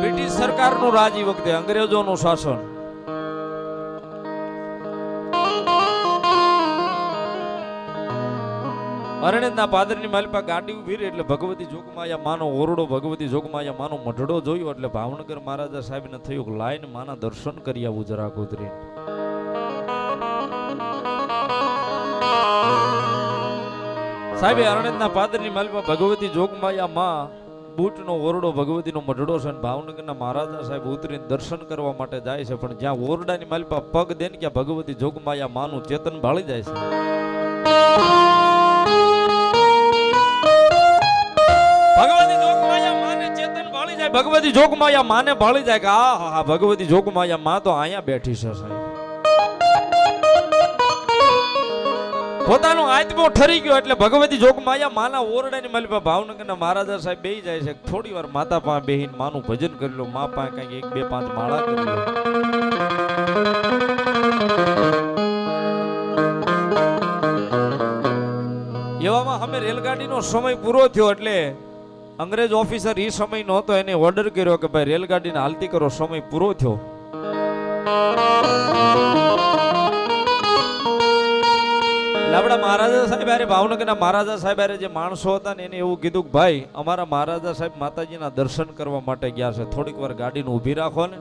British સરકારનું રાજ વખતે અંગ્રેજોનું શાસન. અરણ્યના પાદરની માલિપા ગાડી ઊભી એટલે ભગવતી જોગમાયા માનો ઓરડો, ભગવતી જોગમાયા માનો મઢડો જોયો એટલે ભાવનગર મહારાજા સાહેબને થયું લાઈન માના દર્શન કરી આવું જરા ઉતરીને સાહેબે અરણ્યના પાદરની માલિપા ભગવતી જોગમાયા માં બૂટનો ઓરડો ભગવતીનો મઢડો છે ભાવનગરના મહારાજા સાહેબ ઉતરીને દર્શન કરવા માટે જાય છે. પણ જ્યાં ઓરડાની માલિપા પગ દે ને ક્યાં ભગવતી જોગમાયા માનું ચેતન ભાળી જાય છે. ભગવતી જોગમાયા માને ભાળી જાય. કે આ હા ભગવતી જોગમાયા માં તો અહીંયા બેઠી છે સાહેબ. પોતાનો આત્મો ઠરી ગયો એટલે ભગવતી જોગમાયા માના ઓરડાની માલિપા ભાવનગરના મહારાજા સાહેબ બે જાય છે. થોડી વાર માતા પાસે બેહીને માનું ભજન કરી લો. મા પાસે કંઈક એક, બે, પાંચ માળા કરી લો. એવામાં અમે રેલગાડીનો સમય પૂરો થયો એટલે અંગ્રેજ ઓફિસર એ સમય નહોતો એને ઓર્ડર કર્યો કે ભાઈ રેલગાડીને હાલતી કરો, સમય પૂરો થયો. આપણા મહારાજા સાહેબ અરે ભાવનગરના મહારાજા સાહેબ અરે જે માણસો હતા ને એને એવું કીધું કે ભાઈ, અમારા મહારાજા સાહેબ માતાજીના દર્શન કરવા માટે ગયા છે. થોડીક વાર ગાડીને ઊભી રાખો ને.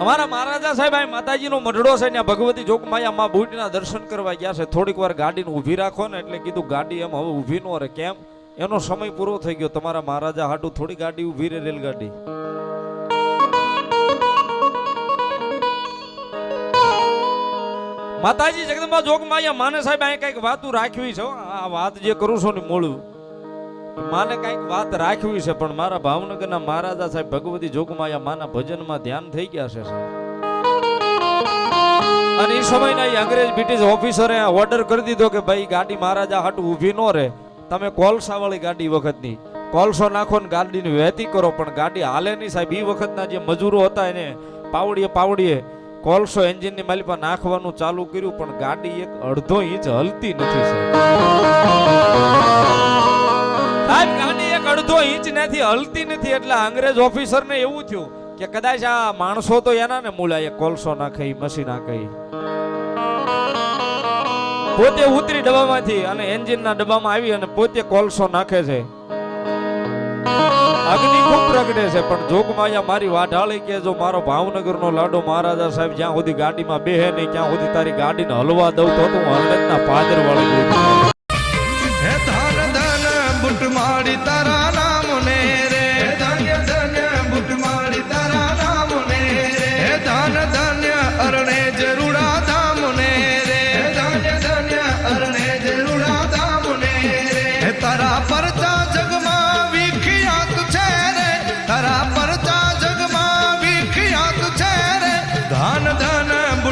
અમારા મહારાજા સાહેબ આ માતાજીનો મઢડો છે આ ભગવતી જોકમાયા માં બુટના દર્શન કરવા ગયા છે. થોડીક વાર ગાડીને ઊભી રાખો ને એટલે કીધું ગાડી એમ હવે ઊભી ન રહે. કેમ? એનો સમય પૂરો થઈ ગયો. તમારા મહારાજા હાટુ થોડી ગાડી ઊભી રહે રેલગાડી. માતાજી જગદંબા અહીંયા માને સાહેબ, અહીં કંઈક વાતું રાખવી છે આ વાત જે કરું છું ને મોળું માને કંઈક વાત રાખવી છે, પણ મારા ભાવનગરના મહારાજા સાહેબ ભગવતી જોગમાયા માના ભજનમાં ધ્યાન થઈ ગયા છે, સાહેબ. અને એ સમયના અંગ્રેજ બ્રિટિશ ઓફિસરે ઓર્ડર કરી દીધો કે ભાઈ, ગાડી મહારાજા હાટું ઊભી ન રહે. તમે કોલસાવાળી ગાડી વખતની, કોલસો નાખો ને ગાડીની વહેતી કરો, પણ ગાડી હાલે નહીં સાહેબ. એ વખતના જે મજૂરો હતા એને પાવડીએ પાવડીએ કોલસો એન્જિનની માલિપા નાખવાનું ચાલુ કર્યું, પણ ગાડી એક અડધો ઇંચ હલતી નથી, સાહેબ. ગાડી એક અડધો ઇંચ નથી હલતી નથી એટલે અંગ્રેજ ઓફિસરને એવું થયું કે કદાચ આ માણસો તો એના ને મૂળા કોલસો નાખે મશીન નાખે પોતે ઉતરી ડબ્બામાંથી અને એન્જિનના ડબ્બામાં આવી અને પોતે કોલસો નાખે છે. અગ્નિ ખૂબ પ્રગટે છે, પણ જોગમાયા મારી વાઢાળી કે જો મારો ભાવનગરનો લાડો મહારાજા સાહેબ જ્યાં સુધી ગાડીમાં બેહે નહીં, ત્યાં સુધી તારી ગાડીને હલવા દઉં તો હું હરડતના પાદર વળી મારી તારા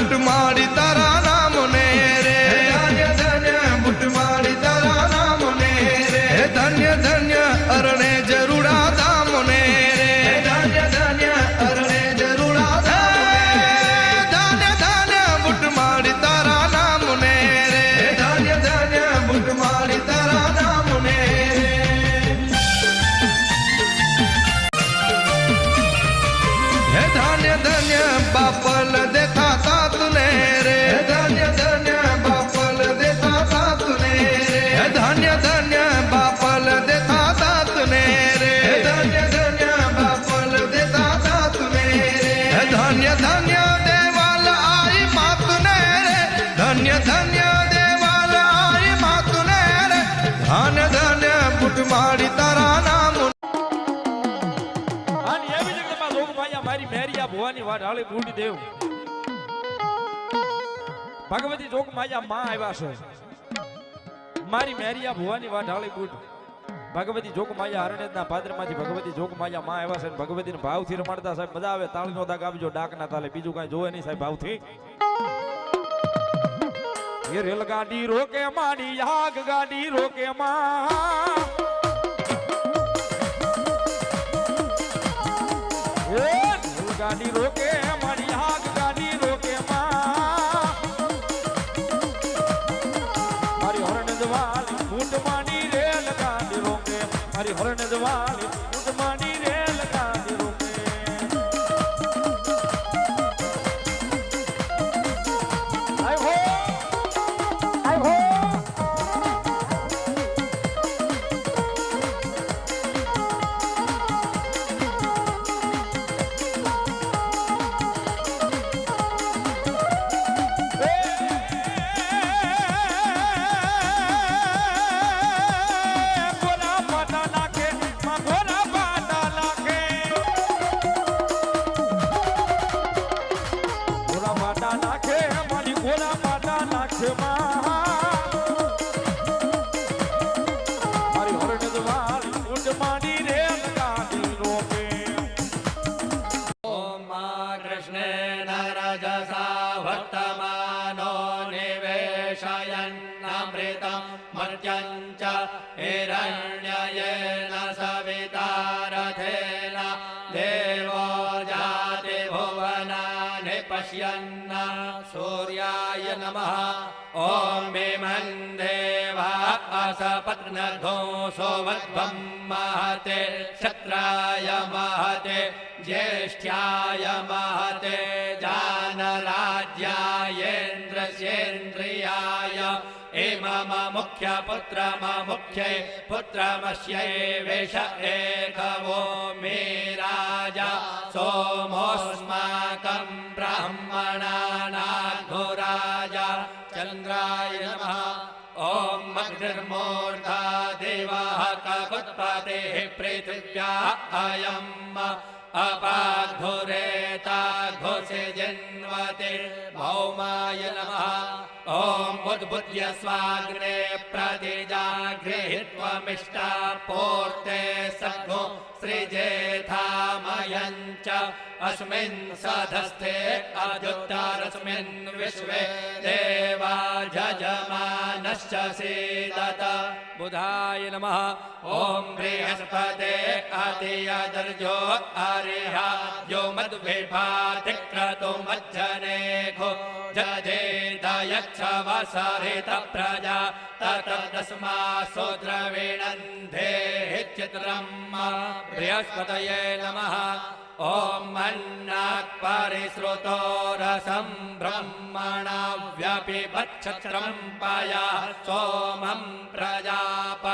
બુટ મારી તારા ધન્ય ધન્ય દેવાલ આઈ માતુને રે, ધન્ય ધન્ય દેવાલ આઈ માતુને રે, ધન્ય ધન્ય બુટ મારી તારા નામ. અને એવી જગતમાં જોગમાયા મારી મેરિયા ભુવાની વાઢાળી બુડી દેવ. ભગવતી જોગમાયા માં આવ્યા છે. મારી મેરિયા ભુવાની વાઢાળી બુટ ભગવતી જોગમાયા હરણેજના પાદરમાંથી ભગવતી જોગમાયા માં આવ્યા છે ભગવતીને ભાવથી રમાડતા સાહેબ મજા આવે. તાળીનો દાગ આપજો, ડાકના તાલે. બીજું કાંઈ જોવે નહીં સાહેબ ભાવથી. રેલગાડી રોકે માડી આગ ગાડી રોકે માં. રેલગાડી ગાડી રોકે માડી આગ सूर्याय नमः ॐ भीमन् देवा असपत्नघो सोमध्वं महते शत्राय महते ज्येष्ठ्याय महते जानराज्यायेन्द्रस्येन्द्रियाय इमम मुख्यपुत्रम मुख्यै पुत्रमस्यै वेश एकवो मे ॐ मग्निर्मूर्धा देवाः काकुत्पतेः पृथिव्या अयम् अपाघुरेता घोषे जन्वते भौमाय नमः ॐ उद्बुद्ध्य स्वाग्ने प्रतिजागृहीत्वमिष्टा पूर्ते सद्गो सृजेथामयम् च अस्मिन् सधस्थे अद्युत्तरस्मिन् विश्वे देवा जजमानश्च सीदत बुधाय नमः ॐ बृहस्पते अतियदर्जो हरिः यो मद्विभातिक्रतु मज्जनेघो जजेदयच्छ वसरित प्रजा ततदस्मासु द्रविणन्धे चित्रम् बृहस्पतये नमः। ॐ मन्नात् परिश्रुतो रसं ब्रह्मणा व्यपिबच्छत्रं पया सोमं प्रजाप